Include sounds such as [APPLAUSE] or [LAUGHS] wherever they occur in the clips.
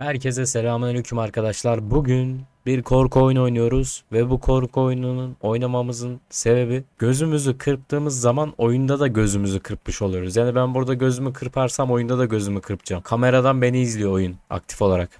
Herkese selamünaleyküm arkadaşlar. Bugün bir korku oyunu oynuyoruz ve bu korku oyununun oynamamızın sebebi gözümüzü kırptığımız zaman oyunda da gözümüzü kırpmış oluyoruz. Yani ben burada gözümü kırparsam oyunda da gözümü kırpacağım. Kameradan beni izliyor oyun aktif olarak.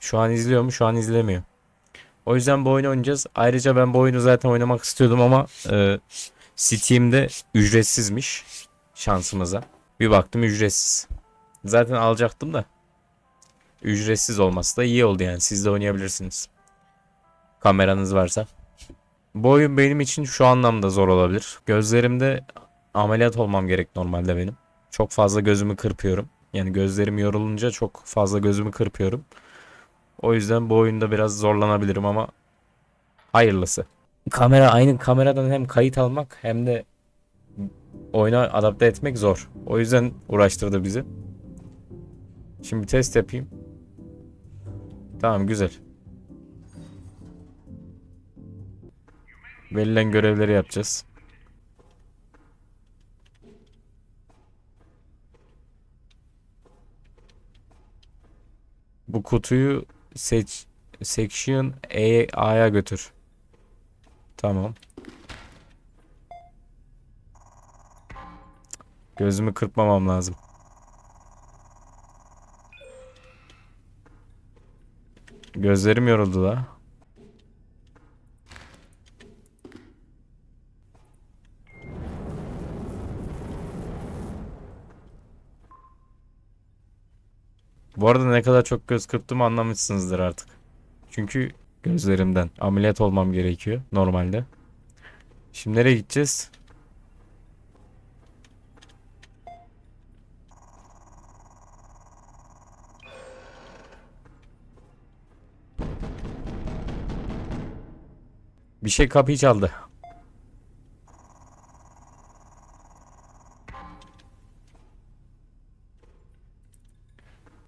Şu an izliyor mu? Şu an izlemiyor. O yüzden bu oyunu oynayacağız. Ayrıca ben bu oyunu zaten oynamak istiyordum ama e, Steam'de ücretsizmiş şansımıza. Bir baktım ücretsiz. Zaten alacaktım da. Ücretsiz olması da iyi oldu yani. Siz de oynayabilirsiniz. Kameranız varsa. Bu oyun benim için şu anlamda zor olabilir. Gözlerimde ameliyat olmam gerek normalde benim. Çok fazla gözümü kırpıyorum. Yani gözlerim yorulunca çok fazla gözümü kırpıyorum. O yüzden bu oyunda biraz zorlanabilirim ama hayırlısı. Kamera aynı kameradan hem kayıt almak hem de oyuna adapte etmek zor. O yüzden uğraştırdı bizi. Şimdi test yapayım. Tamam güzel. Verilen görevleri yapacağız. Bu kutuyu seç section A A'ya götür. Tamam. Gözümü kırpmamam lazım. Gözlerim yoruldu da. Bu arada ne kadar çok göz kırptığımı anlamışsınızdır artık. Çünkü gözlerimden ameliyat olmam gerekiyor normalde. Şimdi nereye gideceğiz? Bir şey kapıyı çaldı.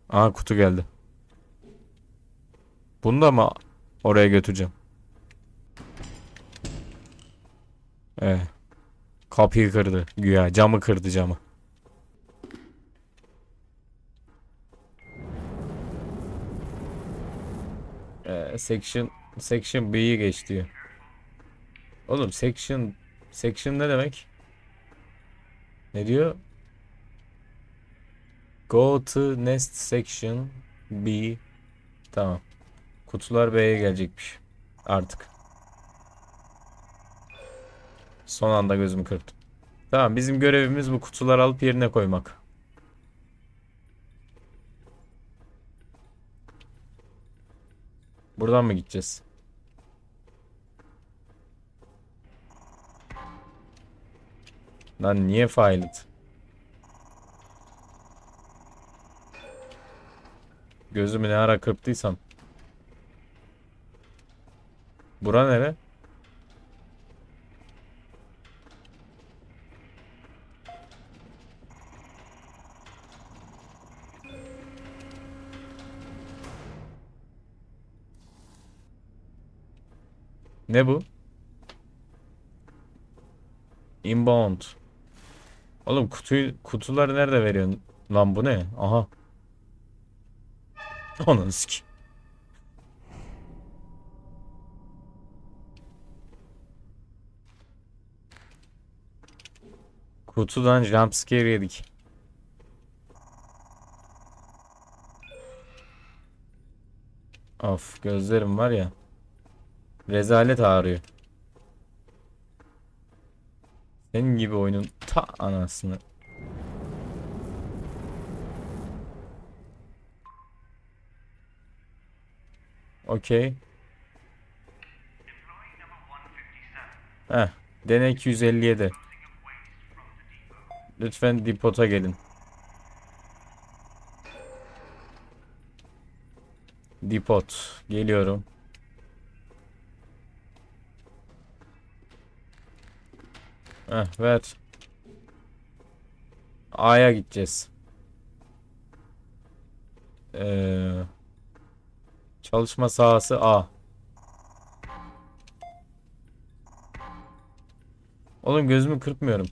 Aa kutu geldi. Bunu da mı oraya götüreceğim? Evet. Kapıyı kırdı güya. Camı kırdı camı. Ee, section section B'yi geç diyor. Oğlum section section ne demek? Ne diyor? Go to next section B. Tamam. Kutular B'ye gelecekmiş. Artık. Son anda gözümü kırptım. Tamam bizim görevimiz bu kutuları alıp yerine koymak. Buradan mı gideceğiz? Lan niye Violet? Gözümü ne ara kırptıysam. Bura nere? Ne bu? Inbound. Oğlum kutuyu kutuları nerede veriyorsun? Lan bu ne? Aha. Ananı sik. Kutudan jumpscare yedik. Of gözlerim var ya. Rezalet ağrıyor. Senin gibi oyunun ta anasını. Okey. Heh. Dene 257. Lütfen depota gelin. Depot. Geliyorum. Heh, ver. A'ya gideceğiz. Ee, çalışma sahası A. Oğlum gözümü kırpmıyorum.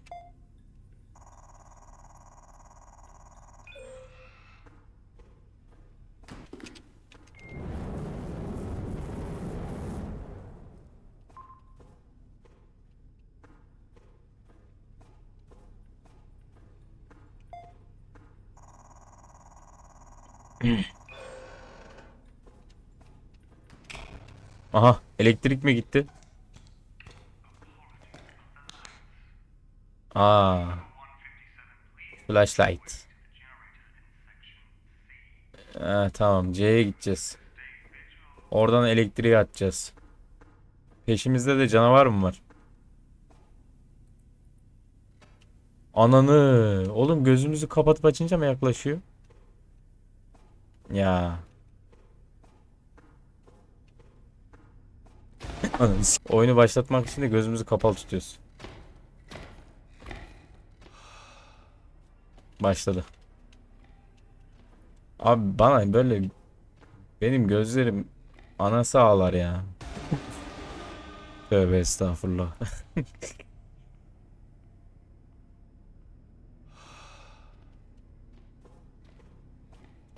Aha elektrik mi gitti? Aa. Flashlight. Ha, tamam C'ye gideceğiz. Oradan elektriği atacağız. Peşimizde de canavar mı var? Ananı. Oğlum gözümüzü kapatıp açınca mı yaklaşıyor? Ya. Oyunu başlatmak için de gözümüzü kapalı tutuyoruz. Başladı. Abi bana böyle benim gözlerim anası ağlar ya. [LAUGHS] Tövbe estağfurullah. [LAUGHS]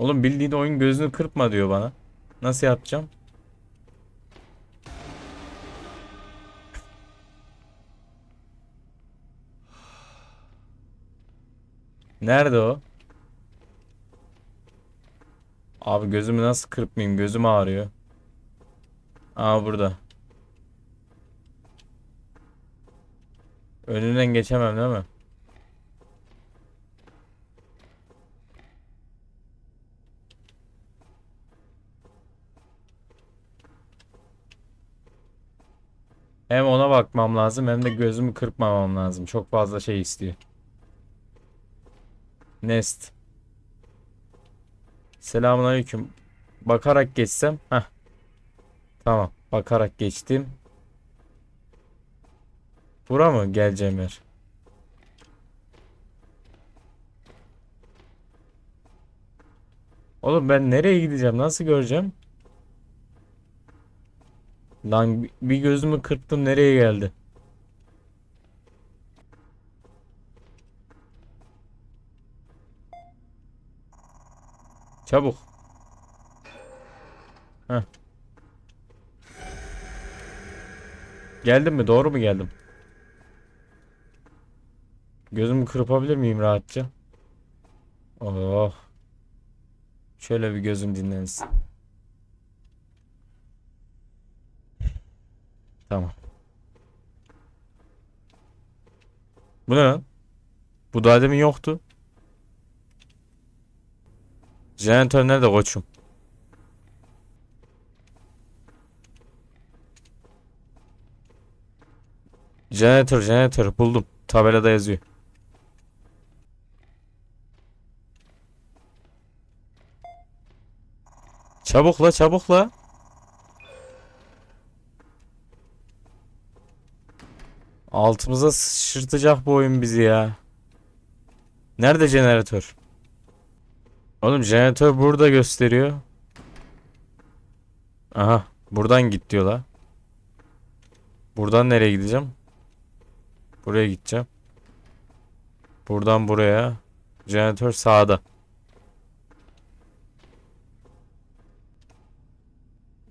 Oğlum bildiğin oyun gözünü kırpma diyor bana. Nasıl yapacağım? Nerede o? Abi gözümü nasıl kırpmayayım? Gözüm ağrıyor. Aa burada. Önünden geçemem değil mi? Hem ona bakmam lazım hem de gözümü kırpmamam lazım. Çok fazla şey istiyor. Nest. Selamünaleyküm. Bakarak geçsem. Heh. Tamam. Bakarak geçtim. Bura mı geleceğim yer? Oğlum ben nereye gideceğim? Nasıl göreceğim? Lan bi- bir gözümü kırptım nereye geldi? Çabuk. Heh. Geldim mi? Doğru mu geldim? Gözümü kırpabilir miyim rahatça? Oh. Şöyle bir gözüm dinlensin. Tamam. Bu ne lan? Bu daha demin yoktu. Jeneratör nerede koçum? Jeneratör, jeneratör buldum. Tabelada yazıyor. Çabukla, çabukla. Altımıza sıçırtacak bu oyun bizi ya. Nerede jeneratör? Oğlum jeneratör burada gösteriyor. Aha, buradan git diyorlar. Buradan nereye gideceğim? Buraya gideceğim. Buradan buraya. Jeneratör sağda.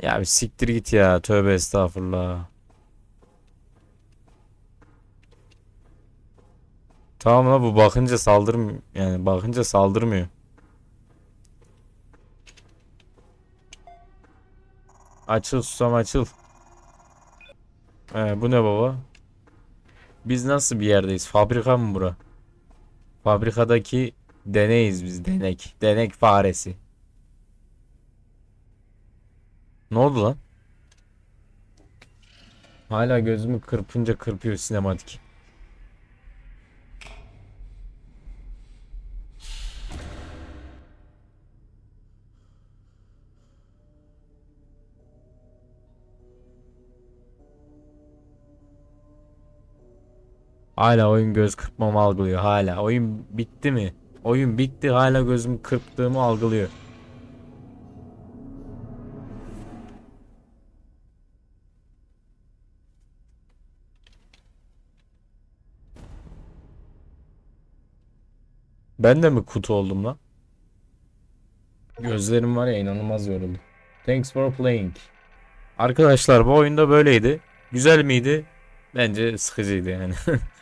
Ya bir siktir git ya. Tövbe estağfurullah. Tamam la bu bakınca saldırmıyor. Yani bakınca saldırmıyor. Açıl susam açıl. Ee, bu ne baba? Biz nasıl bir yerdeyiz? Fabrika mı bura? Fabrikadaki deneyiz biz denek. Denek faresi. Ne oldu lan? Hala gözümü kırpınca kırpıyor sinematik. Hala oyun göz kırpmamı algılıyor hala. Oyun bitti mi? Oyun bitti hala gözümü kırptığımı algılıyor. Ben de mi kutu oldum lan? Gözlerim var ya inanılmaz yoruldu. Thanks for playing. Arkadaşlar bu oyunda böyleydi. Güzel miydi? Bence sıkıcıydı yani. [LAUGHS]